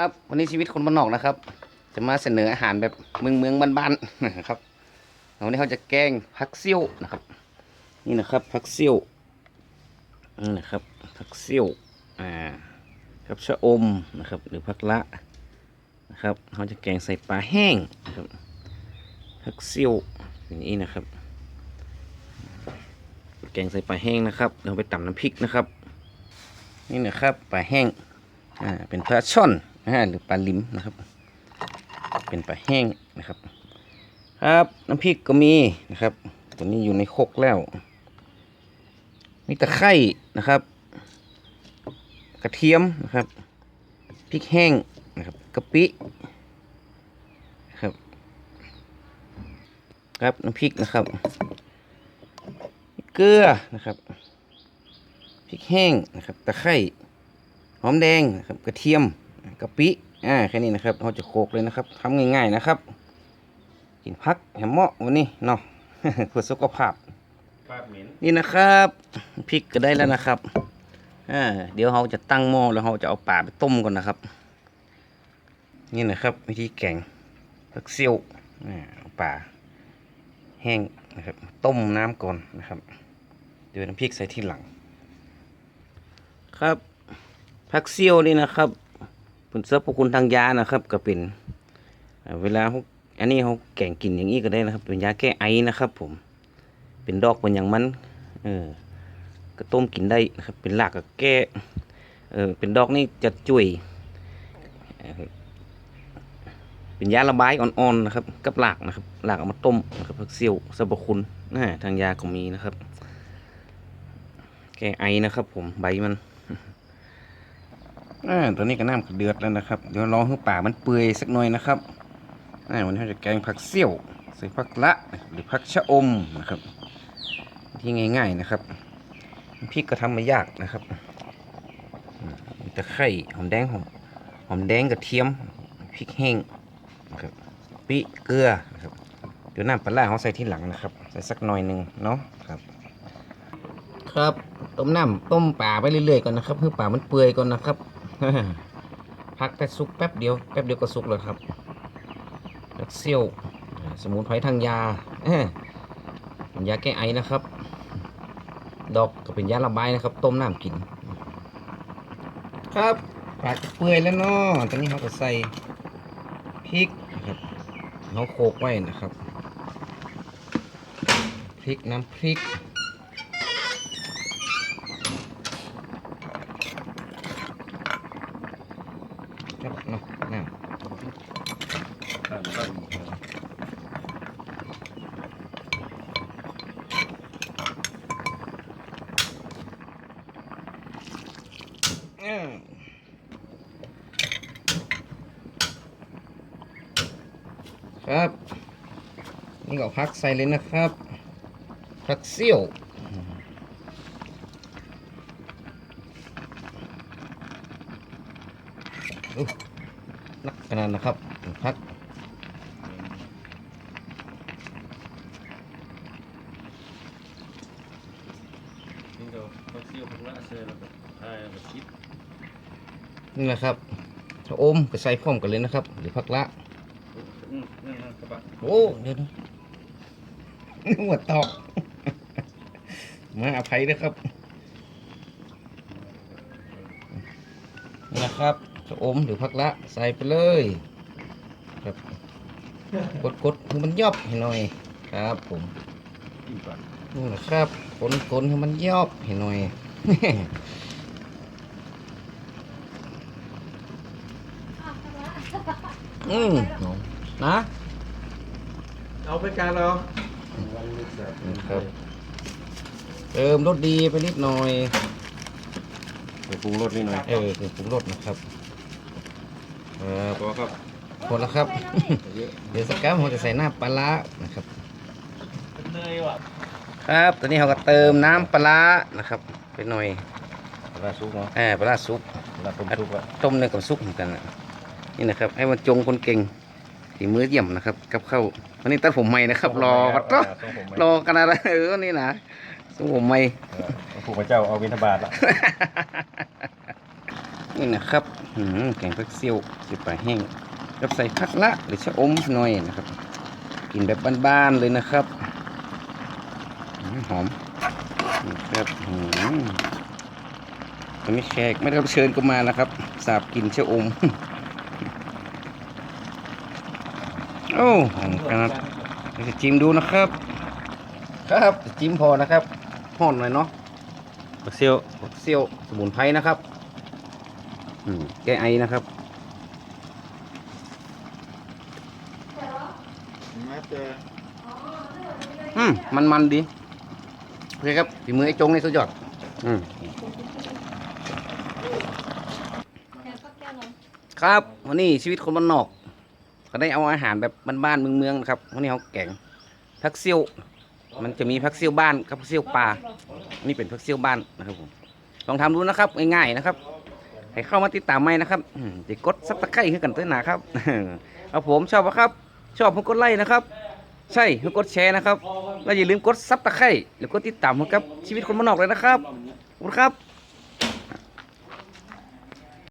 ครับวันนี้ชีวิตคนบ้านนอกนะครับ จะมาเสนออาหารแบบเมืองเมืองบ้านๆนะครับวันนี้เขาจะแกงผักเซี่ยวนะครับ นี่นะครับผักเซี่ยวนี่นะครับผักเซี่ยวอ่ากับชะอมนะครับ หรือผักละนะครับเขาจะแกงใส่ปลาแห้งนะครับผักเซี่ยวอย่างนี้นะครับ แกงใส่ปลาแห้งนะครับเราไปตำน้ำพริกนะครับ นี่นะครับปลาแห้งอ่าเป็นปลาช่อน หรือปลาลิมนะครับ เป็นปลาแห้งนะครับ ครับน้ำพริกก็มีนะครับ ตัวนี้อยู่ในคกแล้ว มีตะไคร่นะครับ กระเทียมนะครับพริกแห้งนะครับกะปิครับ ครับน้ำพริกนะครับเกลือนะครับพริกแห้งนะครับ ตะไคร่หอมแดงนะครับ กระเทียม กะปิอ่าแค่นี้นะครับเราจะโขลกเลยนะครับทำง่ายๆนะครับ กินพักแหมเหมาะวันนี้เนาะเพื่อสุขภาพปาดเหม็นนี่นะครับพริกก็ได้แล้วนะครับอ่าเดี๋ยวเราจะตั้งหม้อแล้วเราจะเอาป่าไปต้มก่อนนะครับ นี่นะครับ วิธีแกงผักเซี่ยวอ่าเอาป่าแห้งนะครับต้มน้ำก่อนนะครับ เดี๋ยวน้ำพริกใส่ทีหลัง ครับผักเซี่ยวนี่นะครับ ผลเสรรพคุณทางยานะครับ ก็เป็นเวลาเขาอันนี้เขาแกงกินอย่างนี้ก็ได้นะครับ เป็นยาแก้ไอนะครับ ผม เป็นดอกเป็นอย่างมันเออก็ต้มกินได้นะครับเป็นหลากก็แก้เออเป็นดอกนี่จะจุยเอ่อเป็นยาระบายอ่อนๆนะครับ กับหลากนะครับหลากเอามาต้มนะครับผักเซี่ยวสรรพคุณนะทางยาก็มีนะครับ แก้ไอนะครับ ผมใบมัน อ่าตัวนี้ก็น้ำก็เดือดแล้วนะครับ เดี๋ยวรอให้ป่ามันเปื่อยสักหน่อยนะครับอ่าวันนี้เราจะแกงผักเซี่ยวใส่ผักละหรือผักชะอมนะครับ ที่ง่าย ๆนะครับพริกก็ทำไม่ยากนะครับมีตะไคร่หอมแดงหอมหอมแดงกระเทียมพริกแห้งนะครับปิเกลือนะครับเดี๋ยวน้ำปลาร้าเขาใส่ที่หลังนะครับ ใส่สักหน่อยหนึ่งเนาะครับ ครับต้มน้ำต้มป่าไปเรื่อยๆก่อนนะครับเพื่อป่ามันเปื่อยก่อนนะครับ พักแต่สุกแป๊บเดียวแป๊บเดียวก็สุกเลยครับแล้วเซี่ยวสมุนไพรทางยาเป็นยาแก้ไอนะครับ ดอกก็เป็นยาระบายนะครับ ต้มน้ำกิน ครับปากเปื่อยแล้วเนาะตอนนี้เขาก็ใส่พริกนะครับเขาโขกไว้นะครับ พริกน้ำพริก ครับเนาะน้ปาดปาดำครับ นี่ก็พักใส่เลยนะครับ พักเซี่ยวอุ๊ย นักขนาดนะครับพักนี่ก็เขาเที่ยวพวกละเซอร์แล้วก็ทายแล้วก็คิดนี่นะครับชะอมก็ใส่พร้อมกันเลยนะครับ หรือพักละอืมนั่นนะกระบะโอ้เดี๋ยวนะหัวตอกมาอภัยนะครับนี่นะครับ ชะอมหรือพักละใส่ไปเลยครับกดกดให้มันยอบให้หน่อยครับผมอีกปาดนี่นะครับกดกดให้มันยอบให้หน่อยอืมนะเอาไปการเรานะครับเติมรสดีไปนิดหน่อยไปปรุงรสนิดหน่อยเออคือปรุงรสนะครับ ครับตัวครับหมดแล้วครับเยอะเดี๋ยวสักแป๊บผมจะใส่น้ำปลาร้านะครับเนยว่ะครับตอนนี้เราก็เติมน้ำปลาร้านะครับไปหน่อยปลาซุปเนาะเออปลาร้าซุปปลาต้มซุปอะต้มในกับซุปเหมือนกันนะนี่นะครับให้มันจงคนเก่งฝีมือเยี่ยมนะครับกับข้าววันนี้ตัดผมใหม่นะครับ รอวัดรอรอกันอะไรเออนี่นะทรงผมใหม่ผู้พระเจ้าเอาวินทบาทละ นี่นะครับอืมแกงผักเซี่ยวสิปลาแห้งกับใส่ผักละหรือชะอมหน่อยนะครับ กินแบบบ้านๆเลยนะครับอืมหอมนี่ครับอืมวันนี้แขกไม่ได้รับเชิญก็มานะครับ สาบกินชะอม โอ้หอมขนาดเดี๋ยวจะจิ้มดูนะครับ ครับจิ้มพอนะครับห่อนหน่อยเนาะผักเซี่ยวผักเซี่ยวสมุนไพรนะครับอืม แก้ไอนะครับมาเจออืมมันมันๆดีโอเคครับฝีมือไอ้จงในสุดยอด อืมครับวันนี้ชีวิตคนบ้านนอกก็ได้เอาอาหารแบบบ้านๆเมืองๆนะครับวันนี้เขาแกงผักเซี่ยวมันจะมีผักเซี่ยวบ้านกับผักเซี่ยวป่านี่เป็นผักเซี่ยวบ้านนะครับผมลองทำดูนะครับง่ายๆนะครับ ให้เข้ามาติดตามใหม่นะครับอืมจะกดซับตะไคร้ให้กันตัวหนาครับเอาผมชอบปะครับ ชอบผมกดไลค์นะครับ ใช่ผมกดแชร์นะครับ แล้วอย่าลืมกดซับตะไคร้หรือกดติดตามผมกับชีวิตคนมานนอกเลยนะครับขอบคุณครับ